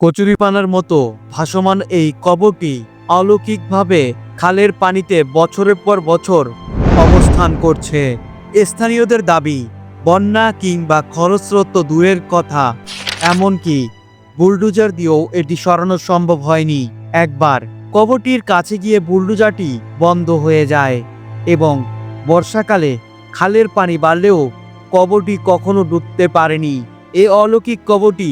কচুরিপানার মতো ভাসমান এই কবরটি অলৌকিকভাবে খালের পানিতে বছরের পর বছর অবস্থান করছে। স্থানীয়দের দাবি, বন্যা কিংবা খরস্রোত দূরের কথা, এমনকি বুলডুজার দিয়েও এটি সরানো সম্ভব হয়নি। একবার কবরটির কাছে গিয়ে বুলডুজারটি বন্ধ হয়ে যায় এবং বর্ষাকালে খালের পানি বাড়লেও কবরটি কখনো ডুবতে পারেনি। এ অলৌকিক কবরটি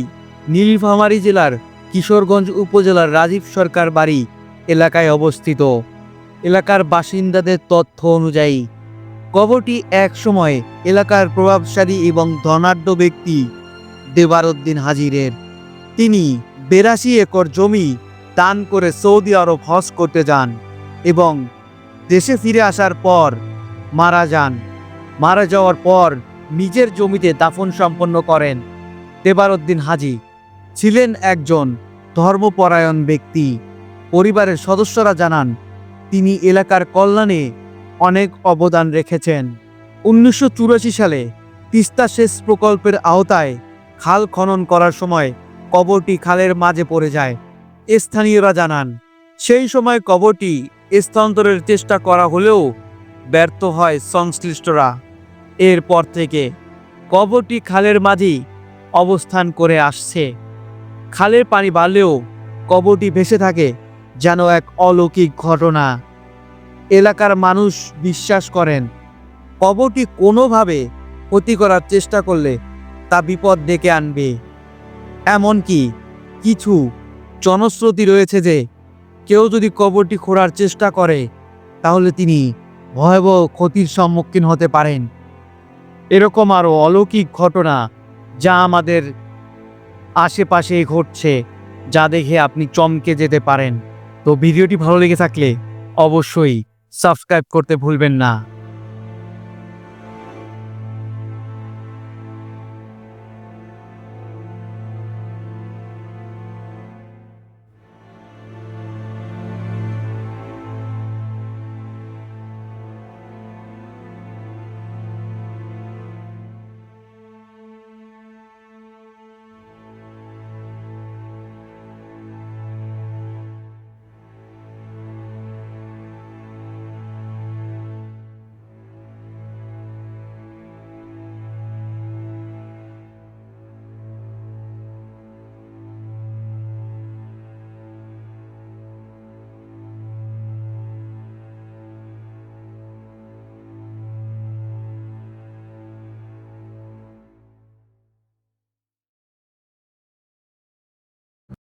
নীলফামারী জেলার কিশোরগঞ্জ উপজেলার রাজীব সরকার বাড়ি এলাকায় অবস্থিত। এলাকার বাসিন্দাদের তথ্য অনুযায়ী, কবরটি এক সময় এলাকার প্রভাবশালী এবং ধনাঢ্য ব্যক্তি দেবারউদ্দিন হাজিরের। তিনি বেরাশি একর জমি দান করে সৌদি আরব হজ করতে যান এবং দেশে ফিরে আসার পর মারা যান। মারা যাওয়ার পর নিজের জমিতে দাফন সম্পন্ন করেন দেবারউদ্দিন হাজি। ছিলেন একজন ধর্মপরায়ণ ব্যক্তি। পরিবারের সদস্যরা জানান, তিনি এলাকার কল্যাণে অনেক অবদান রেখেছেন। উনিশশো চুরাশি সালে তিস্তা সেচ প্রকল্পের আওতায় খাল খনন করার সময় কবরটি খালের মাঝে পড়ে যায়। স্থানীয়রা জানান, সেই সময় কবরটি স্থানান্তরের চেষ্টা করা হলেও ব্যর্থ হয় সংশ্লিষ্টরা। এরপর থেকে কবরটি খালের মাঝেই অবস্থান করে আসছে। খালের পানি বাড়লেও কবরটি ভেসে থাকে যেন এক অলৌকিক ঘটনা। এলাকার মানুষ বিশ্বাস করেন, কবরটি কোনোভাবে ক্ষতি করার চেষ্টা করলে তা বিপদ ডেকে আনবে। এমনকি কিছু জনশ্রুতি রয়েছে যে কেউ যদি কবরটি খোঁড়ার চেষ্টা করে, তাহলে তিনি ভয়াবহ ক্ষতির সম্মুখীন হতে পারেন। এরকম আরও অলৌকিক ঘটনা যা আমাদের আশেপাশেই ঘটছে, যা দেখে আপনি চমকে যেতে পারেন। তো ভিডিওটি ভালো লেগে থাকলে অবশ্যই সাবস্ক্রাইব করতে ভুলবেন না।